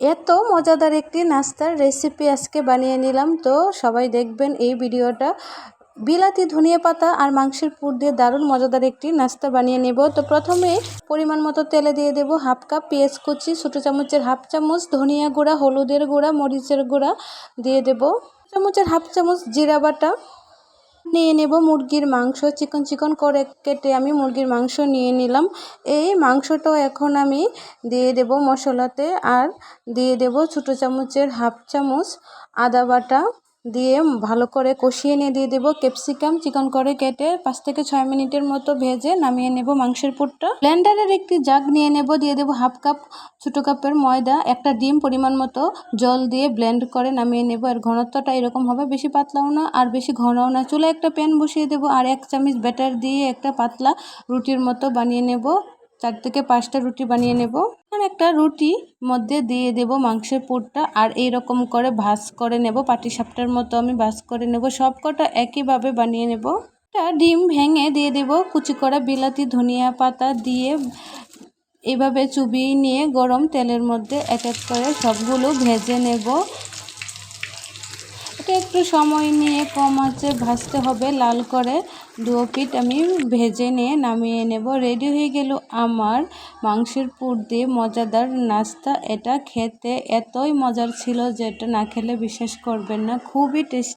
এত মজাদার একটি নাস্তার রেসিপি আজকে বানিয়ে নিলাম। তো সবাই দেখবেন এই ভিডিওটা। বিলাতি, ধনিয়া পাতা আর মাংসের পুর দিয়ে দারুণ মজাদার একটি নাস্তা বানিয়ে নেব। তো প্রথমে পরিমাণ মতো তেলে দিয়ে দেব হাফ কাপ পেঁয়াজ কুচি, ছোটো চামচের হাফ চামচ ধনিয়া গুঁড়া, হলুদের গুঁড়া, মরিচের গুঁড়া দিয়ে দেব। চামচের হাফ চামচ জিরা বাটা নিয়ে নেব মুরগির মাংস। চিকন চিকন করে কেটে আমি মুরগির মাংস নিয়ে নিলাম। এই মাংসটাও এখন আমি দিয়ে দেব মশলাতে আর দিয়ে দেব ছোটো চামচের হাফ চামচ আদা বাটা। দিয়ে ভালো করে কষিয়ে নিয়ে দিয়ে দেবো ক্যাপসিকাম, চিকন করে কেটে পাঁচ থেকে ছয় মিনিটের মতো ভেজে নামিয়ে নেব মাংসের পুরটা। ব্লেন্ডারের একটি জাগ নিয়ে নেব, দিয়ে দেবো হাফ কাপ ছোটো কাপের ময়দা, একটা ডিম পরিমাণ মতো জল দিয়ে ব্লেন্ড করে নামিয়ে নেব। আর ঘনত্বটা এরকম হবে, বেশি পাতলাও না আর বেশি ঘনও না। চুলে একটা প্যান বসিয়ে দেবো আর এক চামচ ব্যাটার দিয়ে একটা পাতলা রুটির মতো বানিয়ে নেব। চার থেকে পাঁচটা রুটি বানিয়ে নেব। আর একটা রুটি মধ্যে দিয়ে দেব মাংসের পুরটা আর এই রকম করে ভাজ করে নেব। পাটি সাপটার মতো আমি ভাজ করে নেব। সব কটা একইভাবে বানিয়ে নেব। একটা ডিম ভেঙে দিয়ে দেব। কুচি করা বিলাতি, ধনিয়া পাতা দিয়ে এভাবে চুবিয়ে নিয়ে গরম তেলের মধ্যে এক এক করে সবগুলো ভেজে নেব। এটা একটু সময় নিয়ে কম আছে ভাজতে হবে, লাল করে। দুও পিট আমি ভেজে নিয়ে নামিয়ে নেব। রেডি হয়ে গেল আমার মাংসের পুর দিয়ে মজাদার নাস্তা। এটা খেতে এতই মজার ছিল যে এটা না খেলে বিশ্বাস করবেন না। খুবই টেস্টি